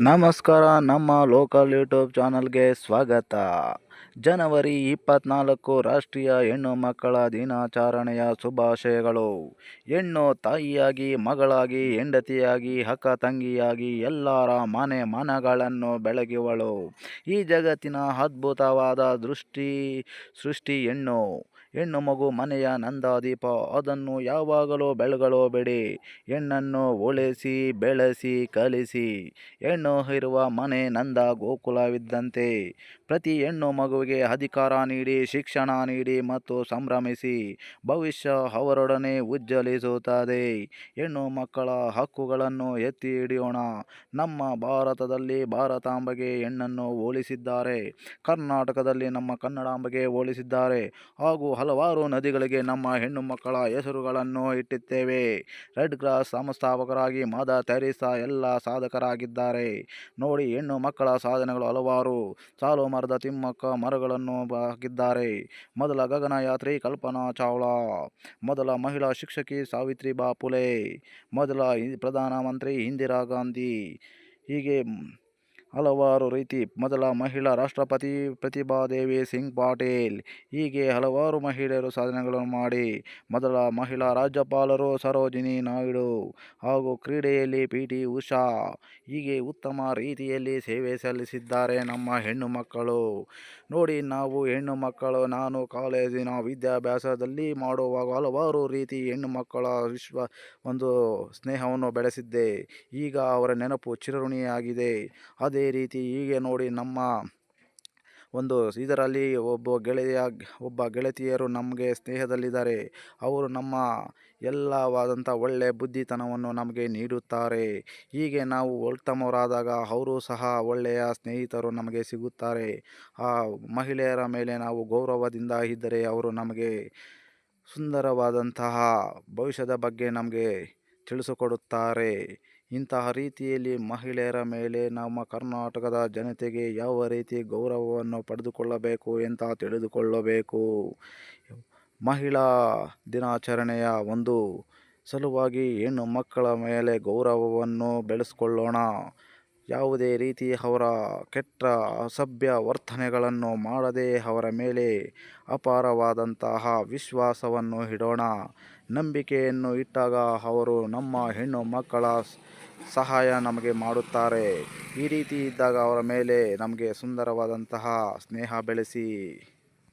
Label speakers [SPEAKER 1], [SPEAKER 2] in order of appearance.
[SPEAKER 1] ನಮಸ್ಕಾರ ನಮ್ಮ local YouTube ಚಾನಲ್ಗೆ ಸ್ವಾಗತ. ಜನವರಿ ಇಪ್ಪತ್ನಾಲ್ಕು ರಾಷ್ಟ್ರೀಯ ಹೆಣ್ಣು ಮಕ್ಕಳ ದಿನಾಚರಣೆಯ ಶುಭಾಶಯಗಳು. ಹೆಣ್ಣು ತಾಯಿಯಾಗಿ, ಮಗಳಾಗಿ, ಹೆಂಡತಿಯಾಗಿ, ಅಕ್ಕ ತಂಗಿಯಾಗಿ ಎಲ್ಲರ ಮನೆ ಮನಗಳನ್ನು ಬೆಳಗುವಳು. ಈ ಜಗತ್ತಿನ ಅದ್ಭುತವಾದ ದೃಷ್ಟಿ, ಸೃಷ್ಟಿ ಹೆಣ್ಣು. ಹೆಣ್ಣು ಮಗು ಮನೆಯ ನಂದಾದೀಪ. ಅದನ್ನು ಯಾವಾಗಲೂ ಬೆಳಗಲೋಬೇಡಿ ಹೆಣ್ಣನ್ನು ಉಳಿಸಿ, ಬೆಳೆಸಿ, ಕಲಿಸಿ. ಹೆಣ್ಣು ಇರುವ ಮನೆ ನಂದ ಗೋಕುಲವಿದ್ದಂತೆ. ಪ್ರತಿ ಹೆಣ್ಣು ಮಗುವಿಗೆ ಅಧಿಕಾರ ನೀಡಿ, ಶಿಕ್ಷಣ ನೀಡಿ ಮತ್ತು ಸಂಭ್ರಮಿಸಿ ಭವಿಷ್ಯ ಅವರೊಡನೆ ಉಜ್ಜಲಿಸುತ್ತದೆ ಹೆಣ್ಣು ಮಕ್ಕಳ ಹಕ್ಕುಗಳನ್ನು ಎತ್ತಿ ಹಿಡಿಯೋಣ. ನಮ್ಮ ಭಾರತದಲ್ಲಿ ಭಾರತಾಂಬೆಗೆ ಹೆಣ್ಣನ್ನು ಹೋಲಿಸಿದ್ದಾರೆ. ಕರ್ನಾಟಕದಲ್ಲಿ ನಮ್ಮ ಕನ್ನಡಾಂಬೆಗೆ ಹೋಲಿಸಿದ್ದಾರೆ. ಹಾಗೂ ಹಲವಾರು ನದಿಗಳಿಗೆ ನಮ್ಮ ಹೆಣ್ಣು ಮಕ್ಕಳ ಹೆಸರುಗಳನ್ನು ಇಟ್ಟಿದ್ದೇವೆ. ರೆಡ್ ಕ್ರಾಸ್ ಸಂಸ್ಥಾಪಕರಾಗಿ ಮದ ತೆರಿಸಾ ಎಲ್ಲ ಸಾಧಕರಾಗಿದ್ದಾರೆ. ನೋಡಿ, ಹೆಣ್ಣು ಮಕ್ಕಳ ಸಾಧನೆಗಳು ಹಲವಾರು. ಸಾಲು ಮರದ ತಿಮ್ಮಕ್ಕ ಮರಗಳನ್ನು ಹಾಕಿದ್ದಾರೆ ಮೊದಲ ಗಗನಯಾತ್ರಿ ಕಲ್ಪನಾ ಚಾವ್ಲಾ, ಮೊದಲ ಮಹಿಳಾ ಶಿಕ್ಷಕಿ ಸಾವಿತ್ರಿ ಫುಲೆ ಮೊದಲ ಪ್ರಧಾನಮಂತ್ರಿ ಇಂದಿರಾ ಗಾಂಧಿ. ಹೀಗೆ ಹಲವಾರು ರೀತಿ ಮೊದಲ ಮಹಿಳಾ ರಾಷ್ಟ್ರಪತಿ ಪ್ರತಿಭಾದೇವಿ ಸಿಂಗ್ ಪಾಟೀಲ್. ಹೀಗೆ ಹಲವಾರು ಮಹಿಳೆಯರು ಸಾಧನೆಗಳನ್ನು ಮಾಡಿ ಮೊದಲ ಮಹಿಳಾ ರಾಜ್ಯಪಾಲರು ಸರೋಜಿನಿ ನಾಯ್ಡು ಹಾಗೂ ಕ್ರೀಡೆಯಲ್ಲಿ ಪಿ ಟಿ ಉಷಾ ಹೀಗೆ ಉತ್ತಮ ರೀತಿಯಲ್ಲಿ ಸೇವೆ ಸಲ್ಲಿಸಿದ್ದಾರೆ ನಮ್ಮ ಹೆಣ್ಣು ಮಕ್ಕಳು. ನೋಡಿ ನಾವು ಹೆಣ್ಣು ಮಕ್ಕಳು, ನಾನು ಕಾಲೇಜಿನ ವಿದ್ಯಾಭ್ಯಾಸದಲ್ಲಿ ಮಾಡುವಾಗ ಹಲವಾರು ರೀತಿ ಹೆಣ್ಣು ಮಕ್ಕಳ ವಿಶ್ವ ಒಂದು ಸ್ನೇಹವನ್ನು ಬೆಳೆಸಿದ್ದೆ. ಈಗ ಅವರ ನೆನಪು ಚಿರಋಣಿಯಾಗಿದೆ. ಅದೇ ರೀತಿ ಹೀಗೆ ನೋಡಿ ನಮ್ಮ ಒಂದು ಇದರಲ್ಲಿ ಒಬ್ಬ ಗೆಳೆಯ, ಒಬ್ಬ ಗೆಳತಿಯರು ನಮಗೆ ಸ್ನೇಹದಲ್ಲಿದ್ದಾರೆ. ಅವರು ನಮ್ಮ ಎಲ್ಲವಾದಂಥ ಒಳ್ಳೆಯ ಬುದ್ಧಿತನವನ್ನು ನಮಗೆ ನೀಡುತ್ತಾರೆ. ಹೀಗೆ ನಾವು ಉತ್ತಮರಾದಾಗ ಅವರು ಸಹ ಒಳ್ಳೆಯ ಸ್ನೇಹಿತರು ನಮಗೆ ಸಿಗುತ್ತಾರೆ. ಆ ಮಹಿಳೆಯರ ಮೇಲೆ ನಾವು ಗೌರವದಿಂದ ಇದ್ದರೆ ಅವರು ನಮಗೆ ಸುಂದರವಾದಂತಹ ಭವಿಷ್ಯದ ಬಗ್ಗೆ ನಮಗೆ ತಿಳಿಸಿಕೊಡುತ್ತಾರೆ. ಇಂತಹ ರೀತಿಯಲ್ಲಿ ಮಹಿಳೆಯರ ಮೇಲೆ ನಮ್ಮ ಕರ್ನಾಟಕದ ಜನತೆಗೆ ಯಾವ ರೀತಿ ಗೌರವವನ್ನು ಪಡೆದುಕೊಳ್ಳಬೇಕು ಅಂತ ತಿಳಿದುಕೊಳ್ಳಬೇಕು? ಮಹಿಳಾ ದಿನಾಚರಣೆಯ ಒಂದು ಸಲುವಾಗಿ ಹೆಣ್ಣು ಮಕ್ಕಳ ಮೇಲೆ ಗೌರವವನ್ನು ಬೆಳೆಸ್ಕೊಳ್ಳೋಣ. ಯಾವುದೇ ರೀತಿ ಅವರ ಕೆಟ್ಟ ಅಸಭ್ಯ ವರ್ತನೆಗಳನ್ನು ಮಾಡದೆ ಅವರ ಮೇಲೆ ಅಪಾರವಾದಂತಹ ವಿಶ್ವಾಸವನ್ನು ಇಡೋಣ. ನಂಬಿಕೆಯನ್ನು ಇಟ್ಟಾಗ ಅವರು ನಮ್ಮ ಹೆಣ್ಣು ಮಕ್ಕಳ ಸಹಾಯ ನಮಗೆ ಮಾಡುತ್ತಾರೆ. ಈ ರೀತಿ ಇದ್ದಾಗ ಅವರ ಮೇಲೆ ನಮಗೆ ಸುಂದರವಾದಂತಹ ಸ್ನೇಹ ಬೆಳೆಸಿ.